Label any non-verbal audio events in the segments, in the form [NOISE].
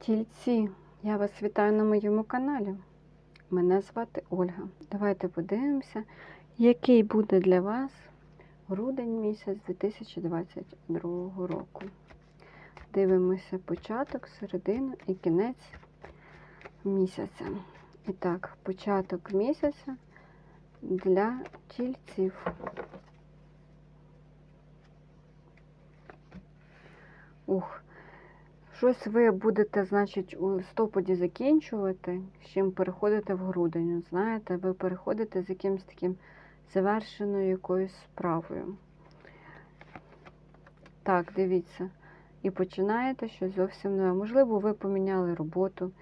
Тільці, я вас вітаю на моєму каналі. Мене звати Ольга. Давайте подивимося, який буде для вас грудень місяць 2022 року. Дивимося початок, середину і кінець місяця. І так, початок місяця для тільців. Ух, Щось ви будете, значить, у листопаді закінчувати, з чим переходите в грудень. Знаєте, ви переходите з якимось таким завершеною якоюсь справою. Так, дивіться. І починаєте щось зовсім нове. Можливо, ви поміняли роботу,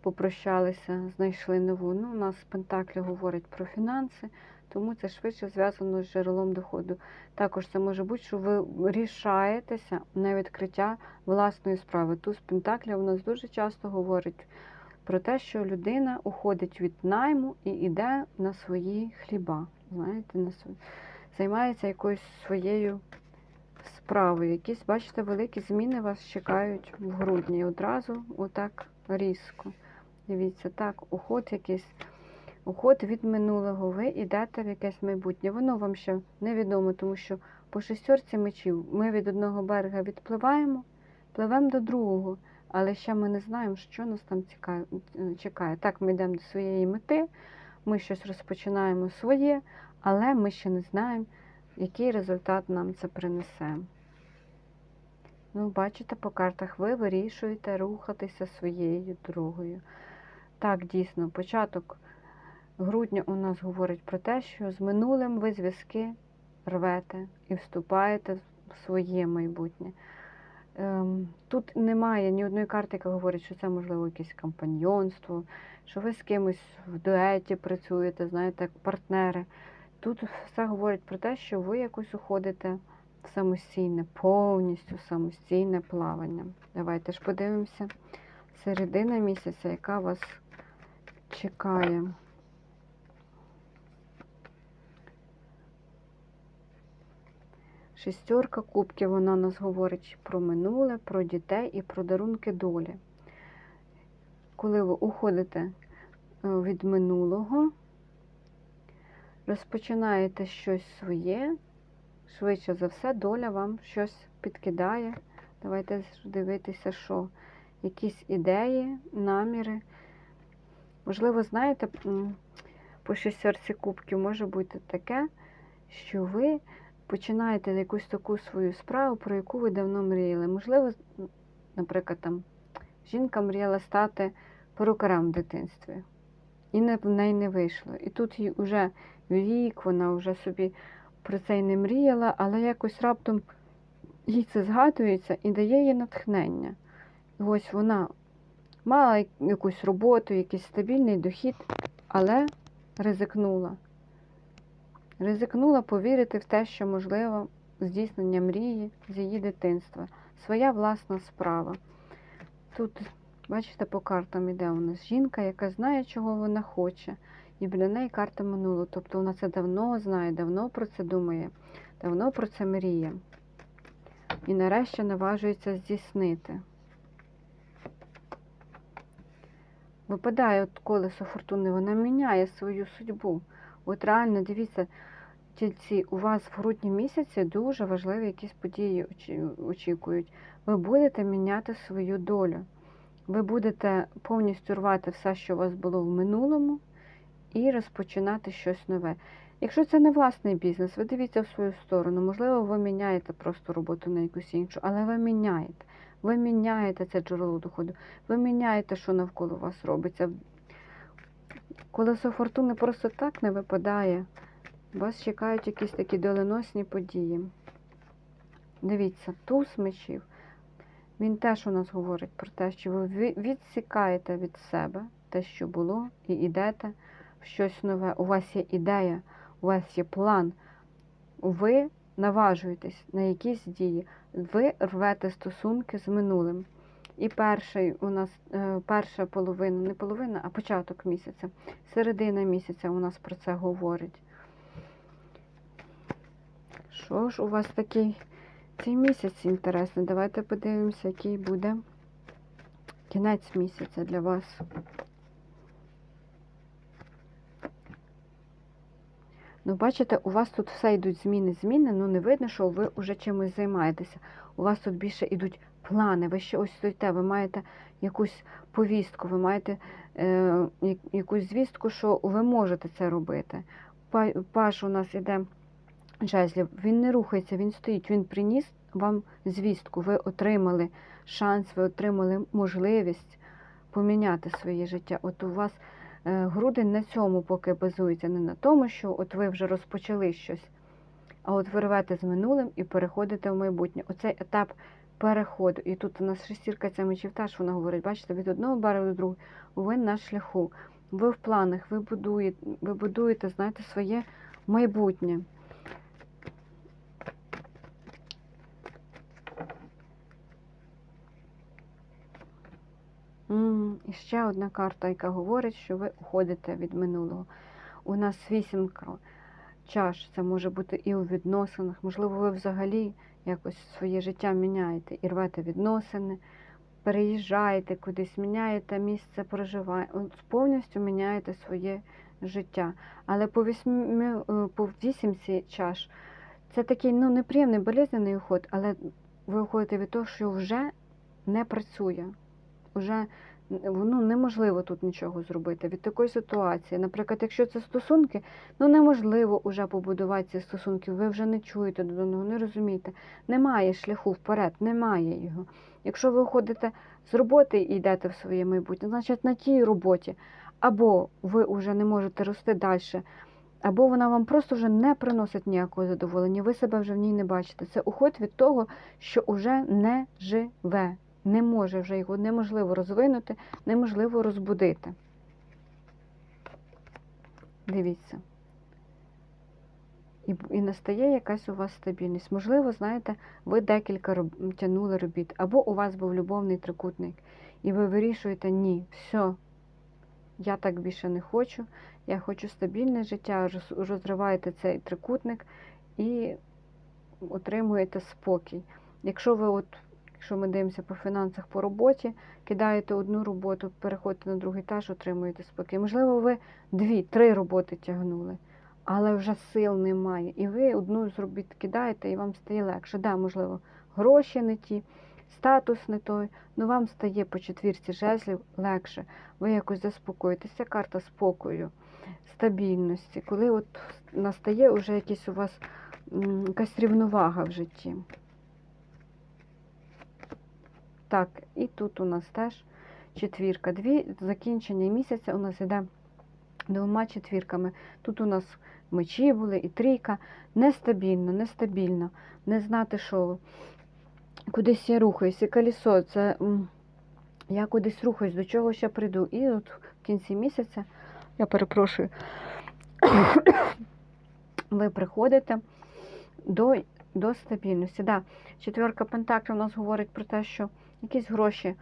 попрощалися, знайшли нову. Ну, у нас Пентаклі говорить про фінанси, тому це швидше зв'язано з джерелом доходу. Також це може бути, що ви рішаєтеся на відкриття власної справи. Туз Пентакля у нас дуже часто говорить про те, що людина уходить від найму і йде на свої хліба. Знаєте, на свої... займається якоюсь своєю справою. Якісь, бачите, великі зміни вас чекають в грудні. Одразу отак різко. Дивіться, так, уход якийсь. Уход від минулого, ви йдете в якесь майбутнє. Воно вам ще невідомо, тому що по шестерці мечів ми від одного берега відпливаємо, пливемо до другого, але ще ми не знаємо, що нас там чекає. Так, ми йдемо до своєї мети, ми щось розпочинаємо своє, але ми ще не знаємо, який результат нам це принесе. Ну, бачите, по картах ви вирішуєте рухатися своєю дорогою. Так, дійсно, початок грудня у нас говорить про те, що з минулим ви зв'язки рвете і вступаєте в своє майбутнє. Ем, Тут немає ні одної карти, яка говорить, що це можливо якесь компаньйонство, що ви з кимось в дуеті працюєте, знаєте, партнери. Тут все говорить про те, що ви якось уходите в самостійне, повністю самостійне плавання. Давайте ж подивимося середина місяця, яка вас чекає. Шестерка кубків, вона нас говорить про минуле, про дітей і про дарунки долі. Коли ви уходите е, від минулого, розпочинаєте щось своє, швидше за все, доля вам щось підкидає. Давайте дивитися, що якісь ідеї, наміри. Можливо, знаєте, по шестерці кубків може бути таке, що ви починаєте якусь таку свою справу, про яку ви давно мріяли. Можливо, наприклад, там жінка мріяла стати перукарем в дитинстві, і не, в неї не вийшло. І тут їй вже вік, вона вже собі про це й не мріяла, але якось раптом їй це згадується і дає їй натхнення. І ось вона мала якусь роботу, якийсь стабільний дохід, але ризикнула. Ризикнула повірити в те, що можливо здійснення мрії з її дитинства. Своя власна справа. Тут, бачите, по картам іде у нас жінка, яка знає, чого вона хоче. І біля неї карта минулого. Тобто вона це давно знає, давно про це думає, давно про це мріє. І нарешті наважується здійснити. Випадає от колесо фортуни, вона міняє свою судьбу. От реально, дивіться, тільці, у вас в грудні місяці дуже важливі якісь події очікують. Ви будете міняти свою долю. Ви будете повністю рвати все, що у вас було в минулому, і розпочинати щось нове. Якщо це не власний бізнес, ви дивіться в свою сторону. Можливо, ви міняєте просто роботу на якусь іншу, але ви міняєте. Ви міняєте це джерело доходу. Ви міняєте, що навколо вас робиться. Колесо фортуни просто так не випадає. Вас чекають якісь такі доленосні події. Дивіться, туз мечів. Він теж у нас говорить про те, що ви відсікаєте від себе те, що було, і йдете в щось нове. У вас є ідея, у вас є план. Ви наважуєтесь на якісь дії. Ви рвете стосунки з минулим. І перший у нас е, перша половина, не половина, а початок місяця, середина місяця у нас про це говорить. Що ж у вас такий цей місяць інтересний? Давайте подивимося, який буде кінець місяця для вас. Ну, бачите, у вас тут все йдуть зміни, зміни, ну не видно, що ви вже чимось займаєтеся. У вас тут більше йдуть плани, ви ще ось стоїте, ви маєте якусь повістку, ви маєте е, якусь звістку, що ви можете це робити. Па- Паш у нас іде жезлів, він не рухається, він стоїть, він приніс вам звістку, ви отримали шанс, ви отримали можливість поміняти своє життя. От у вас е, грудень на цьому поки базується, не на тому, що от ви вже розпочали щось, а от ви рвете з минулим і переходите в майбутнє. Оцей етап переходу. І тут у нас шестірка ця мечів теж вона говорить, бачите, від одного берега до другого, ви на шляху, ви в планах, ви будуєте, ви будуєте, знаєте, своє майбутнє. І ще одна карта, яка говорить, що ви уходите від минулого. У нас вісімка чаш, це може бути і у відносинах. Можливо, ви взагалі якось своє життя міняєте і рвете відносини, переїжджаєте кудись, міняєте місце проживання, повністю міняєте своє життя. Але по вісьмі, е, по вісімці чаш це такий ну, неприємний болезнений уход, але ви уходите від того, що вже не працює. Уже ну, неможливо тут нічого зробити від такої ситуації. Наприклад, якщо це стосунки, ну неможливо вже побудувати ці стосунки, ви вже не чуєте до одного, не розумієте. Немає шляху вперед, немає його. Якщо ви уходите з роботи і йдете в своє майбутнє, значить на тій роботі або ви вже не можете рости далі, або вона вам просто вже не приносить ніякого задоволення, ви себе вже в ній не бачите. Це уход від того, що вже не живе. Не може вже його неможливо розвинути, неможливо розбудити. Дивіться. І, і настає якась у вас стабільність. Можливо, знаєте, ви декілька роб... тягнули робіт, або у вас був любовний трикутник, і ви вирішуєте, ні, все, я так більше не хочу, я хочу стабільне життя, роз- розриваєте цей трикутник і отримуєте спокій. Якщо ви от Якщо ми дивимося по фінансах по роботі, кидаєте одну роботу, переходите на другий етаж, отримуєте спокій. Можливо, ви дві-три роботи тягнули, але вже сил немає. І ви одну з робіт кидаєте, і вам стає легше. Да, можливо, гроші не ті, статус не той, але вам стає по четвірці жезлів легше. Ви якось заспокоїтеся. Карта спокою, стабільності, коли от настає вже якийсь у вас якась рівновага в житті. Так, і тут у нас теж четвірка. Дві закінчення місяця у нас йде двома четвірками. Тут у нас мечі були і трійка. Нестабільно, нестабільно, не знати, що. Кудись я рухаюсь, і колесо, це я кудись рухаюсь, до чого ще прийду. І от в кінці місяця, я перепрошую, [COUGHS] ви приходите до, до стабільності. Да, четверка пентаклів у нас говорить про те, що якісь гроші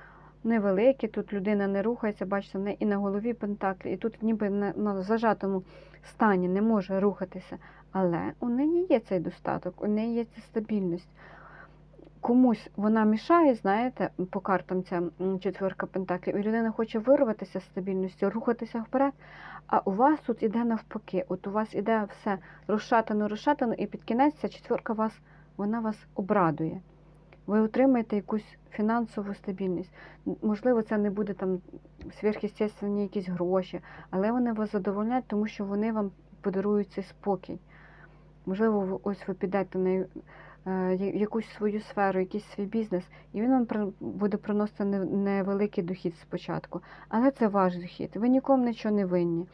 невеликі, тут людина не рухається, бачите, в неї і на голові пентаклі, і тут ніби на, на зажатому стані не може рухатися. Але у неї є цей достаток, у неї є ця стабільність. Комусь вона мішає, знаєте, по картам ця четверка пентаклів, і людина хоче вирватися з стабільністю, рухатися вперед. А у вас тут іде навпаки. От у вас іде все розшатано, розшатано, і під кінець ця четверка вас, вона вас обрадує. Ви отримаєте якусь фінансову стабільність. Можливо, це не буде там сверхъестественні якісь гроші, але вони вас задовольняють, тому що вони вам подарують цей спокій. Можливо, ось ви підете на е, якусь свою сферу, якийсь свій бізнес, і він вам буде приносити невеликий дохід спочатку. Але це ваш дохід. Ви нікому нічого не винні.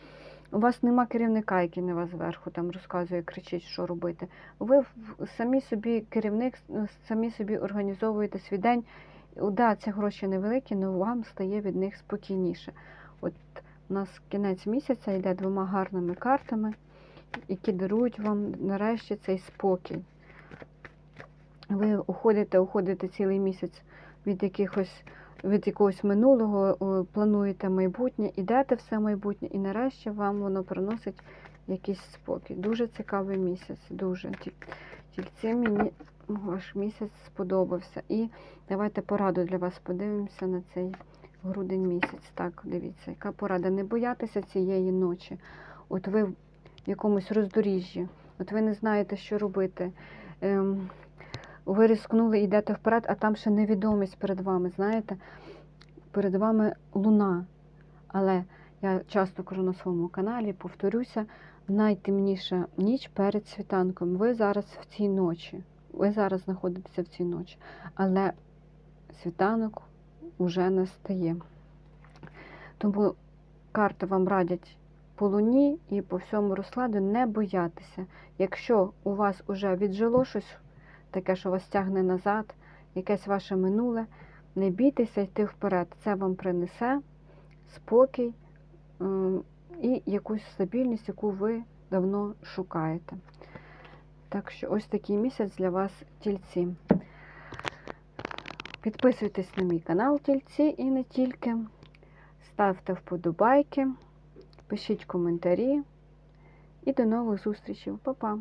У вас нема керівника, який на вас зверху там розказує, кричить, що робити. Ви самі собі керівник, самі собі організовуєте свій день. Да, ці гроші невеликі, але вам стає від них спокійніше. От у нас кінець місяця йде двома гарними картами, які дарують вам нарешті цей спокій. Ви уходите, уходите цілий місяць від якихось від якогось минулого, плануєте майбутнє, ідете в це майбутнє, і нарешті вам воно приносить якийсь спокій. Дуже цікавий місяць, дуже. Ті- Тільки мені ваш місяць сподобався. І давайте пораду для вас подивимося на цей Грудень місяць, так, дивіться, яка порада. Не боятися цієї ночі. От ви в якомусь роздоріжжі, от ви не знаєте, що робити. Ем, ви рискнули йдете вперед, а там ще невідомість перед вами, знаєте, перед вами луна. Але я часто кажу на своєму каналі, повторюся, найтемніша ніч перед світанком. Ви зараз в цій ночі. Ви зараз знаходитеся в цій ночі. Але світанок уже настає. Тому карти вам радять по луні і по всьому розкладу не боятися. Якщо у вас уже віджило щось таке, що вас тягне назад, якесь ваше минуле, не бійтеся йти вперед. Це вам принесе спокій ем, і якусь стабільність, яку ви давно шукаєте. Так що ось такий місяць для вас тільці. Підписуйтесь на мій канал тільці і не тільки. Ставте вподобайки, пишіть коментарі. І до нових зустрічей. Па-па!